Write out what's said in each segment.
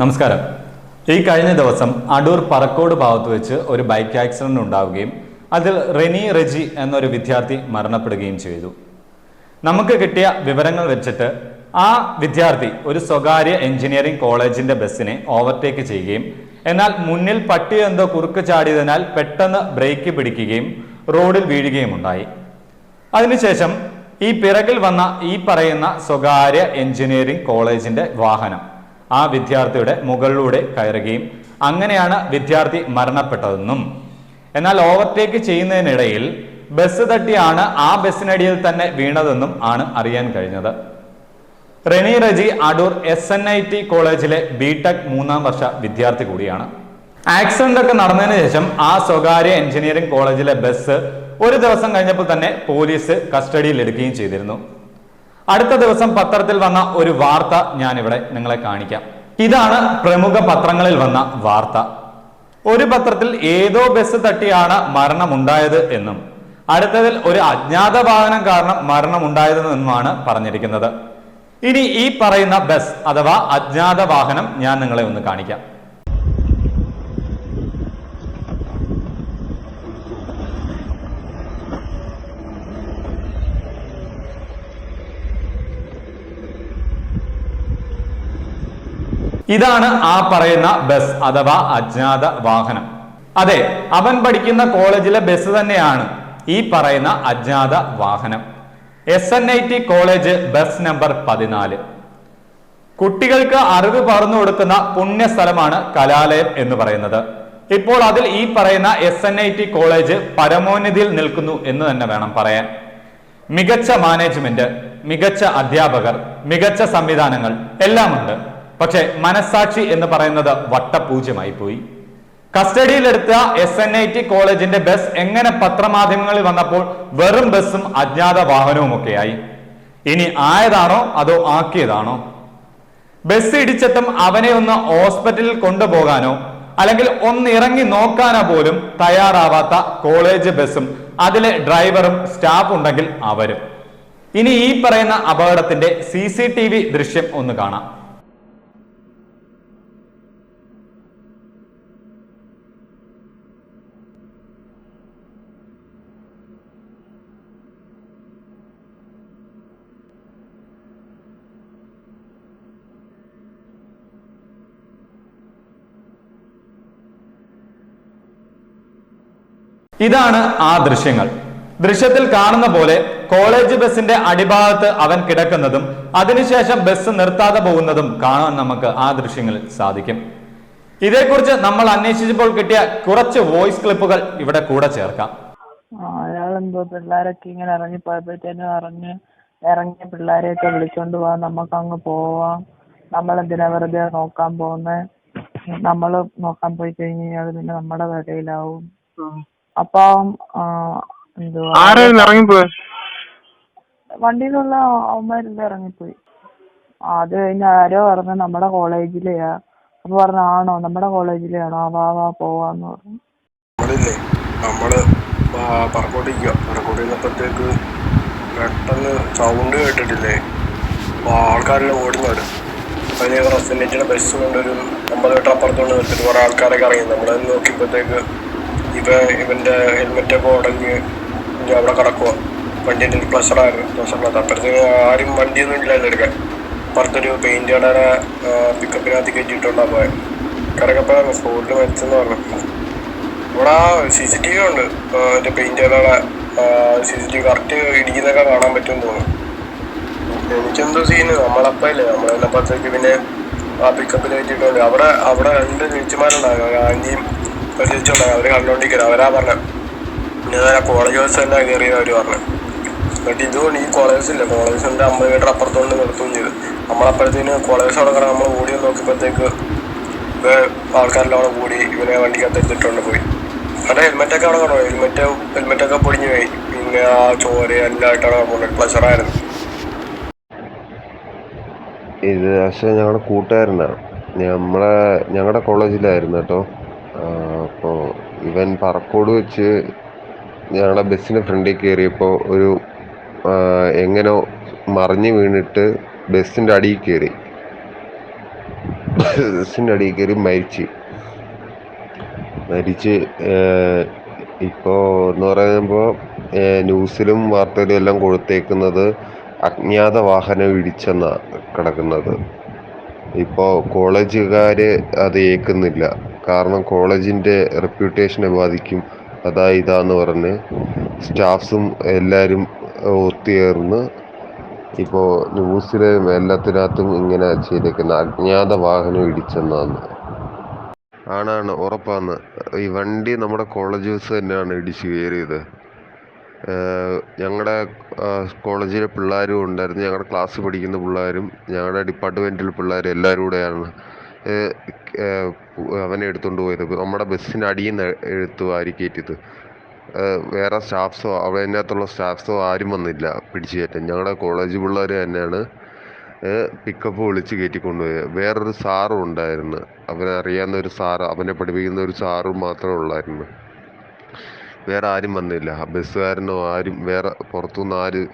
നമസ്കാരം. ഈ കഴിഞ്ഞ ദിവസം അടൂർ പറക്കോട് ഭാഗത്ത് വെച്ച് ഒരു ബൈക്ക് ആക്സിഡന്റ് ഉണ്ടാവുകയും അതിൽ റെനി റെജി എന്നൊരു വിദ്യാർത്ഥി മരണപ്പെടുകയും ചെയ്തു. നമുക്ക് കിട്ടിയ വിവരങ്ങൾ വെച്ചിട്ട് ആ വിദ്യാർത്ഥി ഒരു സ്വകാര്യ എഞ്ചിനീയറിംഗ് കോളേജിന്റെ ബസ്സിനെ ഓവർടേക്ക് ചെയ്യുകയും എന്നാൽ മുന്നിൽ പട്ടി എന്തോ കുറുക്ക് ചാടിയതിനാൽ പെട്ടെന്ന് ബ്രേക്ക് പിടിക്കുകയും റോഡിൽ വീഴുകയും ഉണ്ടായി. അതിനുശേഷം ഈ പിറകിൽ വന്ന ഈ പറയുന്ന സ്വകാര്യ എഞ്ചിനീയറിംഗ് കോളേജിന്റെ വാഹനം ആ വിദ്യാർത്ഥിയുടെ മുകളിലൂടെ കയറുകയും അങ്ങനെയാണ് വിദ്യാർത്ഥി മരണപ്പെട്ടതെന്നും എന്നാൽ ഓവർടേക്ക് ചെയ്യുന്നതിനിടയിൽ ബസ് തട്ടിയാണ് ആ ബസ്സിനടിയിൽ തന്നെ വീണതെന്നും ആണ് അറിയാൻ കഴിഞ്ഞത്. Reni Reji Adoor S N I T കോളേജിലെ ബി ടെക് മൂന്നാം വർഷ വിദ്യാർത്ഥി കൂടിയാണ്. ആക്സിഡന്റ് ഒക്കെ നടന്നതിന് ശേഷം ആ സ്വകാര്യ എഞ്ചിനീയറിംഗ് കോളേജിലെ ബസ് ഒരു ദിവസം കഴിഞ്ഞപ്പോൾ തന്നെ പോലീസ് കസ്റ്റഡിയിൽ എടുക്കുകയും ചെയ്തിരുന്നു. അടുത്ത ദിവസം പത്രത്തിൽ വന്ന ഒരു വാർത്ത ഞാനിവിടെ നിങ്ങളെ കാണിക്കാം. ഇതാണ് പ്രമുഖ പത്രങ്ങളിൽ വന്ന വാർത്ത. ഒരു പത്രത്തിൽ ഏതോ ബസ് തട്ടിയാണ് മരണമുണ്ടായത് എന്നും അടുത്തതിൽ ഒരു അജ്ഞാത വാഹനം കാരണം മരണമുണ്ടായതെന്നുമാണ് പറഞ്ഞിരിക്കുന്നത്. ഇനി ഈ പറയുന്ന ബസ് അഥവാ അജ്ഞാത വാഹനം ഞാൻ നിങ്ങളെ ഒന്ന് കാണിക്കാം. ഇതാണ് ആ പറയുന്ന ബസ് അഥവാ അജ്ഞാത വാഹനം. അതെ അവൻ പഠിക്കുന്ന കോളേജിലെ ബസ് തന്നെയാണ് ഈ പറയുന്ന അജ്ഞാത വാഹനം. S N I T college bus number പതിനാല്. കുട്ടികൾക്ക് അറിവ് പറഞ്ഞു കൊടുക്കുന്ന പുണ്യസ്ഥലമാണ് കലാലയം എന്ന് പറയുന്നത്. ഇപ്പോൾ അതിൽ ഈ പറയുന്ന S N I T college പരമോന്നതിയിൽ നിൽക്കുന്നു എന്ന് തന്നെ വേണം പറയാൻ. മികച്ച മാനേജ്മെന്റ് മികച്ച അധ്യാപകർ മികച്ച സംവിധാനങ്ങൾ എല്ലാമുണ്ട്. പക്ഷെ മനസാക്ഷി എന്ന് പറയുന്നത് വട്ടപൂജ്യമായി പോയി കസ്റ്റഡിയിലെടുത്ത എസ് എൻ ഐ ടി കോളേജിന്റെ ബസ് എങ്ങനെ പത്രമാധ്യമങ്ങളിൽ വന്നപ്പോൾ വെറും ബസ്സും അജ്ഞാത വാഹനവും ഒക്കെയായി ഇനി ആയതാണോ അതോ ആക്കിയതാണോ? ബസ് ഇടിച്ചിട്ടും അവനെ ഒന്ന് ഹോസ്പിറ്റലിൽ കൊണ്ടുപോകാനോ അല്ലെങ്കിൽ ഒന്ന് ഇറങ്ങി നോക്കാനോ പോലും തയ്യാറാവാത്ത കോളേജ് ബസ്സും അതിലെ ഡ്രൈവറും സ്റ്റാഫ് ഉണ്ടെങ്കിൽ അവരും. ഇനി ഈ പറയുന്ന അപകടത്തിന്റെ സി ദൃശ്യം ഒന്ന് കാണാം. ഇതാണ് ആ ദൃശ്യങ്ങൾ. ദൃശ്യത്തിൽ കാണുന്ന പോലെ കോളേജ് ബസിന്റെ അടിഭാഗത്ത് അവൻ കിടക്കുന്നതും അതിനുശേഷം ബസ് നിർത്താതെ പോകുന്നതും കാണാൻ നമുക്ക് ആ ദൃശ്യങ്ങളിൽ സാധിക്കും. ഇതേക്കുറിച്ച് നമ്മൾ അന്വേഷിച്ചപ്പോൾ കിട്ടിയ കുറച്ച് വോയിസ് ക്ലിപ്പുകൾ ഇവിടെ കൂടെ ചേർക്കാം. അയാളെന്തോ പിള്ളേരൊക്കെ ഇങ്ങനെ ഇറങ്ങി പോയപ്പോഴത്തേനും ഇറങ്ങി ഇറങ്ങിയ പിള്ളേരെയൊക്കെ വിളിച്ചോണ്ട് പോവാം നമുക്ക് അങ്ങ് പോവാം. നമ്മൾ എന്തിനാ വെറുതെ നോക്കാൻ പോകുന്നേ? നമ്മൾ നോക്കാൻ പോയി കഴിഞ്ഞ് കഴിഞ്ഞാൽ പിന്നെ നമ്മുടെ തലയിലാവും അപ്പം എന്തുവാ? ആരായിരുന്നു ഇറങ്ങിപ്പോയി? വണ്ടിയിലുള്ള അവന്മാരെല്ലാം ഇറങ്ങിപ്പോയി. അത് കഴിഞ്ഞ് ആരോ പറഞ്ഞു നമ്മുടെ കോളേജിലെയാ. അപ്പൊ പറഞ്ഞു ആണോ? നമ്മുടെ കോളേജിലെയാണോ? വാ വാ പോവാന്ന് പറഞ്ഞു. നമ്മളില്ലേ നമ്മൾ പറക്കോട്ടിരിക്കുക പറക്കോട്ടിരുന്നപ്പോഴത്തേക്ക് പെട്ടെന്ന് സൗണ്ട് കേട്ടിട്ടില്ലേ? ആൾക്കാരെല്ലാം ഓടുന്നുണ്ട് അതിന് റെസിഡന്റിയുടെ ബസ് കൊണ്ടൊരു അമ്പത് മീറ്റർ അപ്പുറത്തോണ്ട് നിർത്തിട്ട് കുറെ ആൾക്കാരൊക്കെ ഇറങ്ങി. നമ്മളെ നോക്കിയപ്പോഴത്തേക്ക് ഇവ ഇവന്റെ ഹെൽമെറ്റ് ഒക്കെ ഉടഞ്ഞ് അവിടെ കിടക്കുക വണ്ടിന്റെ പ്ലസറായിരുന്നു പ്ലസറിനകത്ത് അപ്പോഴത്തേക്ക് ആരും വണ്ടിയൊന്നും ഇല്ലായിരുന്നു എടുക്കാൻ പുറത്തൊരു പെയിന്റ് കടയുടെ പിക്കപ്പിനകത്ത് കയറ്റിയിട്ടുണ്ടാ പോയത് കിടക്കപ്പോ സ്പോട്ടിൽ മരിച്ചെന്ന് പറഞ്ഞു. ഇവിടെ സി സി ടി വി ഉണ്ട് മറ്റേ പെയിന്റ് കടയുടെ C C T V correct ഇടിക്കുന്നൊക്കെ കാണാൻ പറ്റുമെന്ന് തോന്നുന്നു. എനിക്കെന്തോ സീന് നമ്മളപ്പല്ലേ നമ്മളെന്നപ്പോഴത്തേക്ക് പിന്നെ ആ പിക്കപ്പിൽ കയറ്റിയിട്ടുണ്ട്. അവിടെ അവിടെ രണ്ട് ചേച്ചിമാരുണ്ടായിരുന്നു. ആന്റിയും ചേച്ചിയുണ്ടായിരുന്നു അവർ കണ്ടോണ്ടിരിക്കുന്നത് അവരാ പറഞ്ഞത് നേരെ കോളേജ് ബസ് തന്നെ കയറിയത് അവർ പറഞ്ഞു. എന്നിട്ട് ഇതുകൊണ്ട് ഈ കോളേജ് ഇല്ല. കോളേജിന്റെ അമ്പത് മീറ്റർ അപ്പുറത്തോണ്ട് നിർത്തുകയും ചെയ്തു. നമ്മളപ്പോഴത്തേന് കോളേജ് കിടന്ന് നമ്മൾ ഓടി നോക്കിയപ്പോഴത്തേക്ക് ആൾക്കാരെല്ലാം അവിടെ കൂടി ഇവനെ വണ്ടിക്കകത്ത് എടുത്തിട്ടുണ്ട് പോയി. അവിടെ ഹെൽമെറ്റൊക്കെ അവിടെ കാണുമോ ഹെൽമെറ്റ് ഹെൽമെറ്റൊക്കെ പൊടിഞ്ഞു പോയി. പിന്നെ ആ ചോര എല്ലാം ആയിട്ടാണ് പോകുന്നത് പ്ലഷറായിരുന്നു ഇത് പക്ഷേ ഞങ്ങളുടെ കൂട്ടുകാരനാണ്. നമ്മളെ ഞങ്ങളുടെ കോളേജിലായിരുന്നു കേട്ടോ. അപ്പോൾ ഇവൻ പറക്കോട് വെച്ച് ഞങ്ങളുടെ ബസ്സിന് ഫ്രണ്ടിൽ കയറിയപ്പോൾ ഒരു എങ്ങനോ മറിഞ്ഞ് വീണിട്ട് ബസ്സിന്റെ അടിയിൽ കയറി ബസ്സിന്റെ അടിയിൽ കയറി മരിച്ച്. മരിച്ച് ഇപ്പോൾ എന്ന് പറയുമ്പോൾ ന്യൂസിലും വാർത്തയിലും എല്ലാം കൊടുത്തേക്കുന്നത് അജ്ഞാത വാഹനം ഇടിച്ചെന്നാണ് കിടക്കുന്നത്. ഇപ്പോൾ കോളേജുകാർ അത് ഏൽക്കുന്നില്ല. കാരണം കോളേജിന്റെ റെപ്യൂട്ടേഷനെ ബാധിക്കും. അതാ ഇതാന്ന് പറഞ്ഞ് സ്റ്റാഫ്സും എല്ലാവരും ഒത്തുചേർന്ന് ഇപ്പോൾ ന്യൂസിലും എല്ലാത്തിനകത്തും ഇങ്ങനെ ചെയ്തേക്കുന്ന അജ്ഞാത വാഹനം ഇടിച്ചെന്നാണ്. ആണാണ് ഉറപ്പാണ് ഈ വണ്ടി നമ്മുടെ കോളേജ് ബസ് തന്നെയാണ് ഇടിച്ച് കയറിയത്. ഞങ്ങളുടെ കോളേജിലെ പിള്ളേരും ഉണ്ടായിരുന്നു. ഞങ്ങളുടെ ക്ലാസ് പഠിക്കുന്ന പിള്ളേരും ഞങ്ങളുടെ ഡിപ്പാർട്ട്മെന്റിലെ പിള്ളേരും എല്ലാവരും കൂടെയാണ്. അവനെ എടുത്തുകൊണ്ട് പോയത്. നമ്മുടെ ബസ്സിന്റെ അടിയിൽ നിന്ന് എടുത്തു വാരി കയറ്റിയത് വേറെ സ്റ്റാഫ്സോ അതിനകത്തുള്ള സ്റ്റാഫ്സോ ആരും വന്നില്ല പിടിച്ചു കയറ്റാൻ. ഞങ്ങളുടെ കോളേജ് പിള്ളേർ തന്നെയാണ് പിക്കപ്പ് വിളിച്ച് കയറ്റിക്കൊണ്ടുപോയത് വേറൊരു സാറും ഉണ്ടായിരുന്നു. അവനെ അറിയാവുന്ന ഒരു സാറ് അവനെ പഠിപ്പിക്കുന്ന ഒരു സാറും മാത്രമേ ഉള്ളായിരുന്നു. വേറെ ആരും വന്നില്ല. ബസ്സുകാരനോ ആരും വേറെ പുറത്തുനിന്ന് ആരും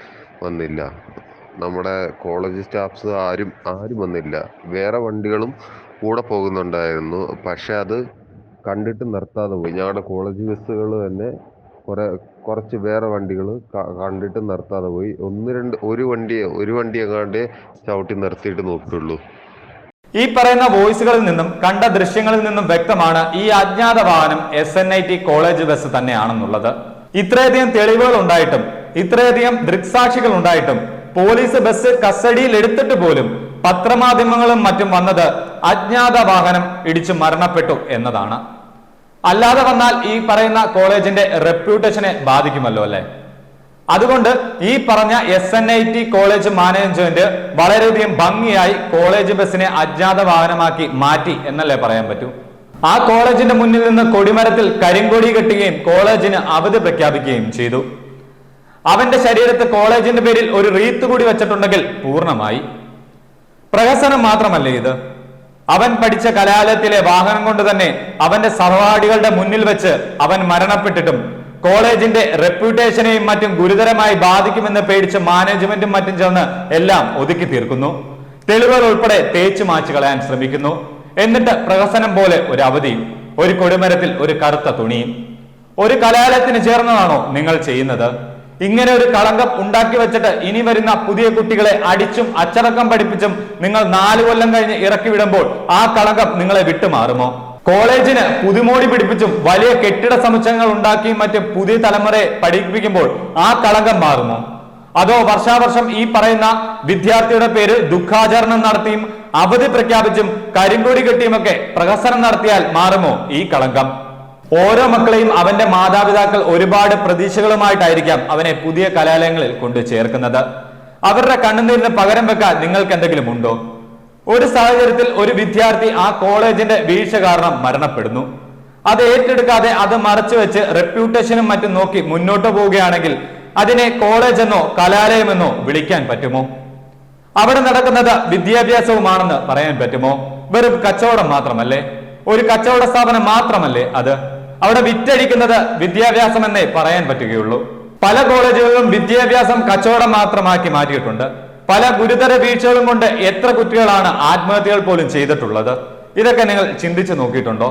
വന്നില്ല. നമ്മുടെ കോളേജ് സ്റ്റാഫ്സ് ആരും ആരും വന്നില്ല. വേറെ വണ്ടികളും കൂടെ പോകുന്നുണ്ടായിരുന്നു. പക്ഷെ അത് കണ്ടിട്ട് നിർത്താതെ പോയി. ഞങ്ങളുടെ കോളേജ് ബസ്സുകൾ തന്നെ കുറെ കുറച്ച് വേറെ വണ്ടികൾ കണ്ടിട്ട് നിർത്താതെ പോയി. ഒന്ന് രണ്ട് ഒരു വണ്ടി ഒരു വണ്ടി എങ്ങാണ്ട് ചവിട്ടി നിർത്തിയിട്ട് നോക്കിയുള്ളൂ ഈ പറയുന്ന വോയിസുകളിൽ നിന്നും കണ്ട ദൃശ്യങ്ങളിൽ നിന്നും വ്യക്തമാണ് ഈ അജ്ഞാത വാഹനം S N I T college bus തന്നെയാണെന്നുള്ളത്. ഇത്രയധികം തെളിവുകൾ ഉണ്ടായിട്ടും ഇത്രയധികം ദൃക്സാക്ഷികൾ ഉണ്ടായിട്ടും പോലീസ് ബസ് കസ്റ്റഡിയിൽ എടുത്തിട്ട് പോലും പത്രമാധ്യമങ്ങളും മറ്റും വന്നത് അജ്ഞാത വാഹനം ഇടിച്ചു മരണപ്പെട്ടു എന്നതാണ്. അല്ലാതെ വന്നാൽ ഈ പറയുന്ന കോളേജിന്റെ റെപ്യൂട്ടേഷനെ ബാധിക്കുമല്ലോ അല്ലെ? അതുകൊണ്ട് ഈ പറഞ്ഞ S N I T college management വളരെയധികം ഭംഗിയായി കോളേജ് ബസ്സിനെ അജ്ഞാത വാഹനമാക്കി മാറ്റി എന്നല്ലേ പറയാൻ പറ്റൂ? ആ കോളേജിന്റെ മുന്നിൽ നിന്ന് കൊടിമരത്തിൽ കരിങ്കൊടി കെട്ടുകയും കോളേജിന് അവധി പ്രഖ്യാപിക്കുകയും ചെയ്തു. അവന്റെ ശരീരത്ത് കോളേജിന്റെ പേരിൽ ഒരു റീത്ത് കൂടി വെച്ചിട്ടുണ്ടെങ്കിൽ പൂർണമായി. പ്രഹസനം മാത്രമല്ല ഇത്? അവൻ പഠിച്ച കലാലയത്തിലെ വാഹനം കൊണ്ട് തന്നെ അവന്റെ സഹപാഠികളുടെ മുന്നിൽ വെച്ച് അവൻ മരണപ്പെട്ടിട്ടും കോളേജിന്റെ റെപ്യൂട്ടേഷനെയും മറ്റും ഗുരുതരമായി ബാധിക്കുമെന്ന് പേടിച്ച് മാനേജ്മെന്റും മറ്റും ചേർന്ന് എല്ലാം ഒതുക്കി തീർക്കുന്നു. തെളിവുകൾ ഉൾപ്പെടെ തേച്ചു മാച്ചു കളയാൻ ശ്രമിക്കുന്നു. എന്നിട്ട് പ്രഹസനം പോലെ ഒരു അവധിയും ഒരു കൊടിമരത്തിൽ ഒരു കറുത്ത തുണിയും ഒരു കലാലയത്തിന് ചേർന്നതാണോ നിങ്ങൾ ചെയ്യുന്നത്? ഇങ്ങനെ ഒരു കളങ്കം ഉണ്ടാക്കി വെച്ചിട്ട് ഇനി വരുന്ന പുതിയ കുട്ടികളെ അടിച്ചും അച്ചടക്കം പഠിപ്പിച്ചും നിങ്ങൾ നാല് കൊല്ലം കഴിഞ്ഞ് ഇറക്കി വിടുമ്പോൾ ആ കളങ്കം നിങ്ങളെ വിട്ടുമാറുമോ? കോളേജിന് പുതുമോടി പിടിപ്പിച്ചും വലിയ കെട്ടിട സമുച്ചയങ്ങൾ ഉണ്ടാക്കിയും മറ്റും പുതിയ തലമുറയെ പഠിപ്പിക്കുമ്പോൾ ആ കളങ്കം മാറുമോ? അതോ വർഷാവർഷം ഈ പറയുന്ന വിദ്യാർത്ഥിയുടെ പേര് ദുഃഖാചരണം നടത്തിയും അവധി പ്രഖ്യാപിച്ചും കരിങ്കൊടി കെട്ടിയുമൊക്കെ പ്രഹസനം നടത്തിയാൽ മാറുമോ ഈ കളങ്കം? ഓരോ മക്കളെയും അവന്റെ മാതാപിതാക്കൾ ഒരുപാട് പ്രതീക്ഷകളുമായിട്ടായിരിക്കാം അവനെ പുതിയ കലാലയങ്ങളിൽ കൊണ്ടു ചേർക്കുന്നത്. അവരുടെ കണ്ണുനീരിന് പകരം വെക്കാൻ നിങ്ങൾക്ക് എന്തെങ്കിലും ഉണ്ടോ? ഒരു സാഹചര്യത്തിൽ ഒരു വിദ്യാർത്ഥി ആ കോളേജിന്റെ വീഴ്ച കാരണം മരണപ്പെടുന്നു. അത് ഏറ്റെടുക്കാതെ അത് മറച്ചു വെച്ച് റെപ്യൂട്ടേഷനും മറ്റും നോക്കി മുന്നോട്ട് പോവുകയാണെങ്കിൽ അതിനെ കോളേജ് എന്നോ കലാലയമെന്നോ വിളിക്കാൻ പറ്റുമോ? അവിടെ നടക്കുന്നത് വിദ്യാഭ്യാസവുമാണെന്ന് പറയാൻ പറ്റുമോ? വെറും കച്ചവടം മാത്രമല്ലേ? ഒരു കച്ചവട സ്ഥാപനം മാത്രമല്ലേ അത്? അവിടെ വിറ്റഴിക്കുന്നത് വിദ്യാഭ്യാസം എന്നേ പറയാൻ പറ്റുകയുള്ളൂ. പല കോളേജുകളിലും വിദ്യാഭ്യാസം കച്ചവടം മാത്രമാക്കി മാറ്റിയിട്ടുണ്ട്. പല ഗുരുതര വീഴ്ചകളും കൊണ്ട് എത്ര കുട്ടികളാണ് ആത്മഹത്യകൾ പോലും ചെയ്തിട്ടുള്ളത്? ഇതൊക്കെ നിങ്ങൾ ചിന്തിച്ചു നോക്കിയിട്ടുണ്ടോ?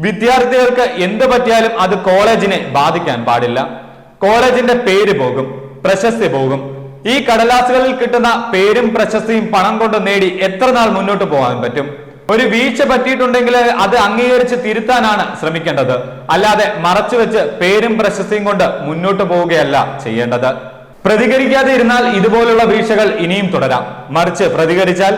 വിദ്യാർത്ഥികൾക്ക് എന്ത് പറ്റിയാലും അത് കോളേജിനെ ബാധിക്കാൻ പാടില്ല. കോളേജിന്റെ പേര് പോകും പ്രശസ്തി പോകും. ഈ കടലാസുകളിൽ കിട്ടുന്ന പേരും പ്രശസ്തിയും പണം കൊണ്ട് നേടി എത്ര നാൾ മുന്നോട്ട് പോകാൻ പറ്റും? ഒരു വീഴ്ച പറ്റിയിട്ടുണ്ടെങ്കിൽ അത് അംഗീകരിച്ച് തിരുത്താനാണ് ശ്രമിക്കേണ്ടത്. അല്ലാതെ മറച്ചു വെച്ച് പേരും പ്രശസ്തിയും കൊണ്ട് മുന്നോട്ട് പോവുകയല്ല ചെയ്യേണ്ടത്. പ്രതികരിക്കാതെ ഇരുന്നാൽ ഇതുപോലുള്ള വീഴ്ചകൾ ഇനിയും തുടരാം. മറിച്ച് പ്രതികരിച്ചാൽ